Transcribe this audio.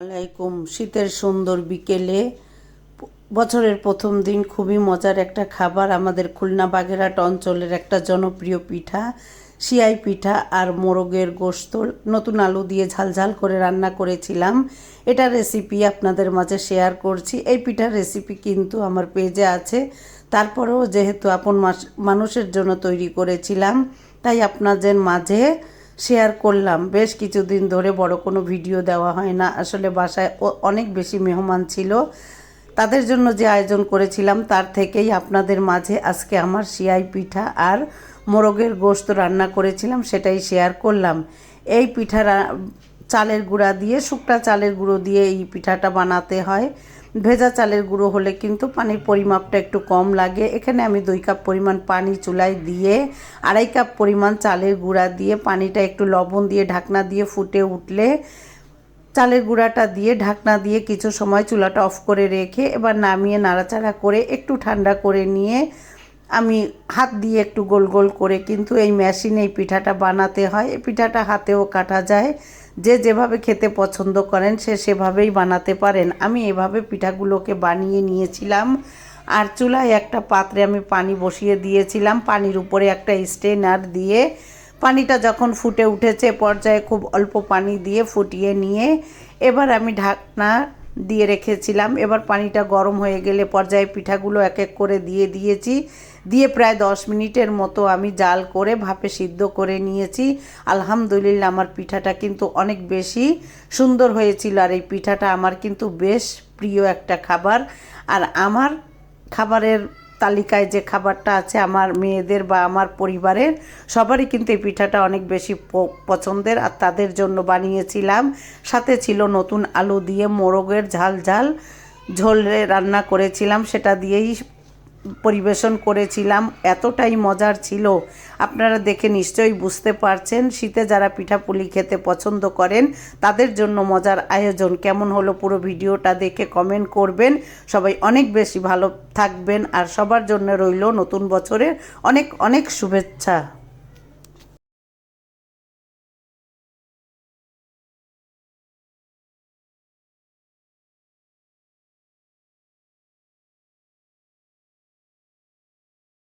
আলাইকুম। শীতের সুন্দর বিকেলে বছরের প্রথম দিন খুবই মজার একটা খাবার। আমাদের খুলনা বাগেরহাট অঞ্চলের একটা জনপ্রিয় পিঠা সিয়াই পিঠা আর মোরগের গোস্ত। নতুন আলু দিয়ে ঝালঝাল করে রান্না করেছিলাম। এটা রেসিপি আপনাদের মাঝে শেয়ার করছি। এই পিঠার রেসিপি কিন্তু আমার পেজে আছে। তারপরেও যেহেতু আপন মানুষের জন্য তৈরি করেছিলাম, তাই আপনাদের মাঝে শেয়ার করলাম। বেশ কিছুদিন ধরে বড় কোনো ভিডিও দেওয়া হয় না। আসলে বাসায় অনেক বেশি মেহমান ছিল। তাদের জন্য যে আয়োজন করেছিলাম, তার থেকেই আপনাদের মাঝে আজকে আমার সিয়াই পিঠা আর মোরগের গোস্ত রান্না করেছিলাম, সেটাই শেয়ার করলাম। এই পিঠা চালের গুঁড়া দিয়ে, শুকনা চালের গুঁড়ো দিয়ে এই পিঠাটা বানাতে হয়। ভেজা চালের গুঁড়ো হলে কিন্তু পানির পরিমাপটা একটু কম লাগে। এখানে আমি দুই কাপ পরিমাণ পানি চুলায় দিয়ে আড়াই কাপ পরিমাণ চালের গুঁড়া দিয়ে পানিটা একটু লবণ দিয়ে ঢাকনা দিয়ে ফুটে উঠলে চালের গুঁড়াটা দিয়ে ঢাকনা দিয়ে কিছু সময় চুলাটা অফ করে রেখে এবার নামিয়ে নাড়াচাড়া করে একটু ঠান্ডা করে নিয়ে আমি হাত দিয়ে একটু গোল গোল করে কিন্তু এই মেশিনে এই পিঠাটা বানাতে হয়। এই পিঠাটা হাতেও কাটা যায়। যে যেভাবে খেতে পছন্দ করেন, সে সেভাবেই বানাতে পারেন। আমি এভাবে পিঠাগুলোকে বানিয়ে নিয়েছিলাম। আর চুলায় একটা পাত্রে আমি পানি বসিয়ে দিয়েছিলাম। পানির উপরে একটা স্টেনার দিয়ে। পানিটা যখন ফুটে উঠেছে পর্যায়ে খুব অল্প পানি দিয়ে ফুটিয়ে নিয়ে এবার আমি ঢাকনা দিয়ে রেখেছিলাম। এবার পানিটা গরম হয়ে গেলে পর্যায়ে পিঠাগুলো এক এক করে দিয়ে দিয়েছি। দিয়ে প্রায় দশ মিনিটের মতো আমি জাল করে ভাপে সিদ্ধ করে নিয়েছি। আলহামদুলিল্লাহ আমার পিঠাটা কিন্তু অনেক বেশি সুন্দর হয়েছিল আর এই পিঠাটা আমার কিন্তু বেশ প্রিয় একটা খাবার। আর আমার খাবারের তালিকায় যে খাবারটা আছে আমার মেয়েদের বা আমার পরিবারের, সবারই কিন্তু এই পিঠাটা অনেক বেশি পছন্দের আর তাদের জন্য বানিয়েছিলাম। সাথে ছিল নতুন আলু দিয়ে মোরগের ঝাল ঝাল ঝোলে রান্না করেছিলাম, সেটা দিয়েই পরিবেশন করেছিলাম, এতটাই মজার ছিল। আপনারা দেখে নিশ্চয়ই বুঝতে পারছেন, শীতে যারা পিঠাপুলি খেতে পছন্দ করেন, তাদের জন্য মজার আয়োজন। কেমন হলো পুরো ভিডিওটা দেখে কমেন্ট করবেন। সবাই অনেক বেশি ভালো থাকবেন, আর সবার জন্য রইল নতুন বছরের অনেক অনেক শুভেচ্ছা।